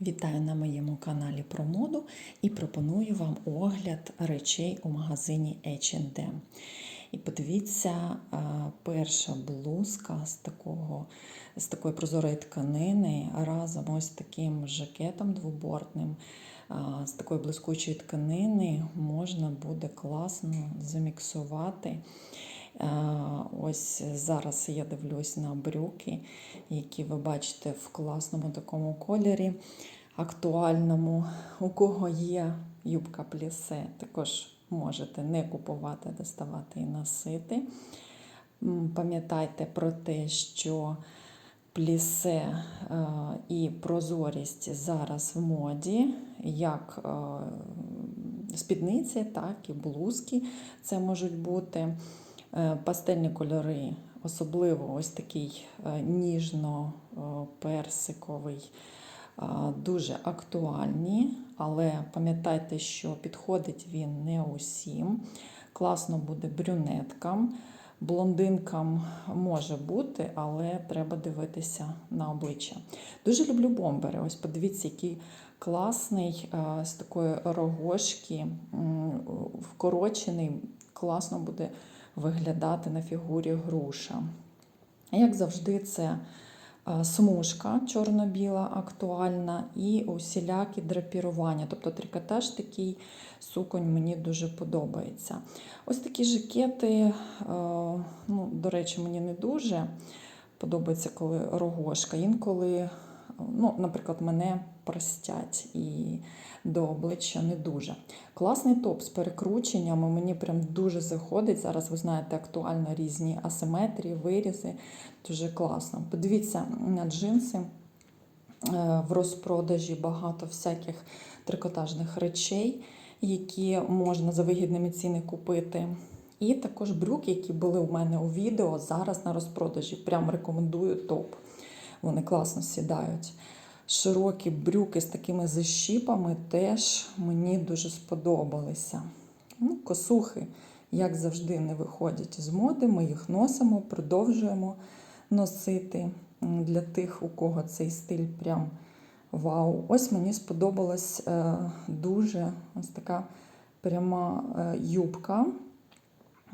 Вітаю на моєму каналі про моду і пропоную вам огляд речей у магазині H&M. І подивіться, перша блузка з, такого, з такої прозорої тканини разом ось таким жакетом двобортним. З такої блискучої тканини можна буде класно заміксувати. А, Ось зараз я дивлюсь на брюки, які ви бачите в класному такому кольорі, актуальному. У кого є юбка плісе, також можете не купувати, доставати і носити. Пам'ятайте про те, що плісе е, і прозорість зараз в моді, як е, спідниці, так і блузки це можуть бути. Е, Пастельні кольори, особливо ось такий е, ніжно-персиковий, дуже актуальні, але пам'ятайте, що підходить він не усім. Класно буде брюнеткам. Блондинкам може бути, але треба дивитися на обличчя. Дуже люблю бомбери. Ось подивіться, який класний е, з такої рогошки, вкорочений, класно буде виглядати на фігурі груша. Як завжди, це е, смужка чорно-біла, актуальна, і усілякі драпірування. Тобто трикотаж такий суконь мені дуже подобається. Ось такі жакети, е, ну, до речі, мені не дуже подобається, коли рогошка. Інколи, ну, наприклад, мене простять і до обличчя не дуже. Класний топ з перекрученнями, мені прям дуже заходить. Зараз ви знаєте, актуально різні асиметрії, вирізи. Дуже класно. Подивіться на джинси. Е, В розпродажі багато всяких трикотажних речей, які можна за вигідними ціни купити. І також брюки, які були у мене у відео, зараз на розпродажі. Прям рекомендую топ. Вони класно сідають. Широкі брюки з такими защіпами теж мені дуже сподобалися. Ну, Косухи, як завжди, не виходять з моди. Ми їх носимо, продовжуємо носити. Для тих, у кого цей стиль прям вау. Ось мені сподобалась е, дуже ось така пряма е, юбка.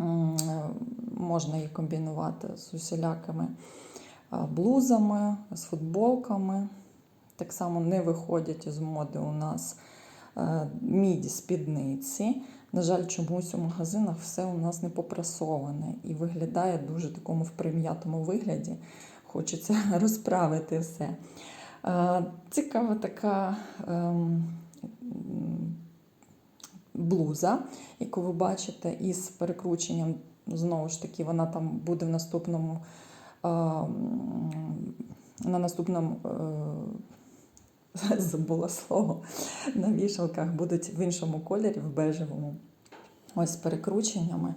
Е, Можна її комбінувати з усілякими блузами, з футболками. Так само не виходять із моди у нас е, міді спідниці. На жаль, чомусь у магазинах все у нас не попрасоване і виглядає дуже такому в прим'ятому вигляді. Хочеться розправити все. Е, Цікава така ем, блуза, яку ви бачите, із перекрученням. Знову ж таки, вона там буде в наступному. е, На наступному е, забула слово. На вішалках будуть в іншому кольорі, в бежевому. Ось з перекрученнями.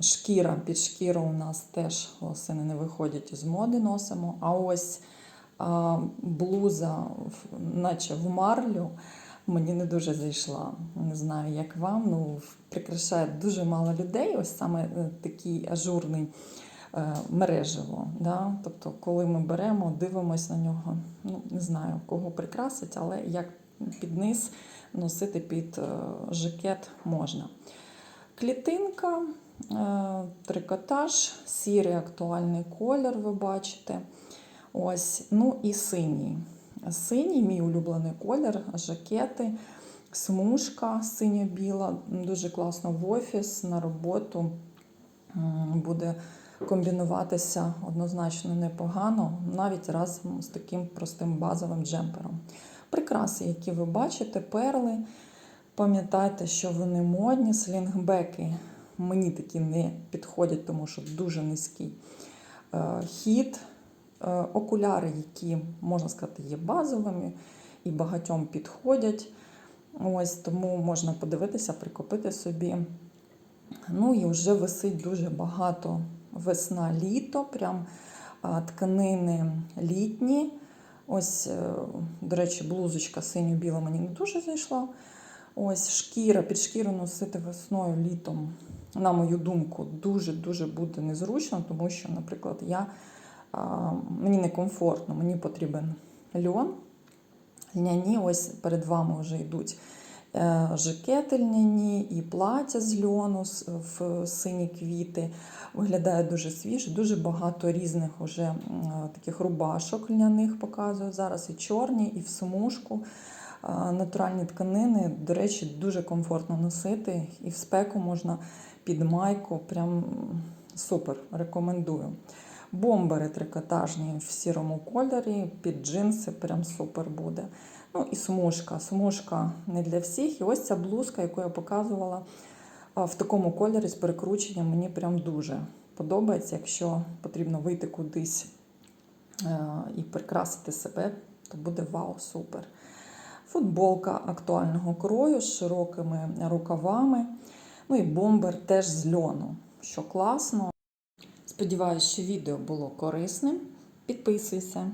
Шкіра під шкіру у нас теж лосини не виходять із моди, носимо. А ось блуза, наче в марлю, мені не дуже зайшла. Не знаю, як вам. Ну, прикрашає дуже мало людей. Ось саме е, такий ажурний мережево. Да? Тобто, коли ми беремо, дивимося на нього, ну не знаю, кого прикрасить, але як під низ носити під е, жакет можна. Клітинка, е, трикотаж, сірий актуальний колір, ви бачите. Ось, ну і синій. Синій, мій улюблений колір, жакети, смужка синьо-біла, дуже класно в офіс, на роботу буде комбінуватися однозначно непогано, навіть разом з таким простим базовим джемпером. Прикраси, які ви бачите, перли. Пам'ятайте, що вони модні, слінгбеки мені такі не підходять, тому що дуже низький е, хід. Е, Окуляри, які, можна сказати, є базовими і багатьом підходять. Ось тому можна подивитися, прикупити собі. Ну і вже висить дуже багато весна-літо, прям тканини літні. Ось, е, до речі, блузочка синьо-біла мені не дуже зайшла. Ось шкіра, під шкіру носити весною, літом, на мою думку, дуже-дуже буде незручно, тому що, наприклад, я, а, мені некомфортно, мені потрібен льон. Льняні, ось перед вами вже йдуть жакети льняні і плаття з льону в сині квіти. Виглядає дуже свіже, дуже багато різних уже таких рубашок льняних показую зараз. І чорні, і в смужку. Е, Натуральні тканини, до речі, дуже комфортно носити. І в спеку можна під майку. Прям супер, рекомендую. Бомбери трикотажні в сірому кольорі, під джинси, прям супер буде. Ну і смужка. Смужка не для всіх. І ось ця блузка, яку я показувала в такому кольорі з перекрученням, мені прям дуже подобається. Якщо потрібно вийти кудись е, і прикрасити себе, то буде вау, супер. Футболка актуального крою з широкими рукавами. Ну і бомбер теж з льону, що класно. Сподіваюсь, що відео було корисним. Підписуйся.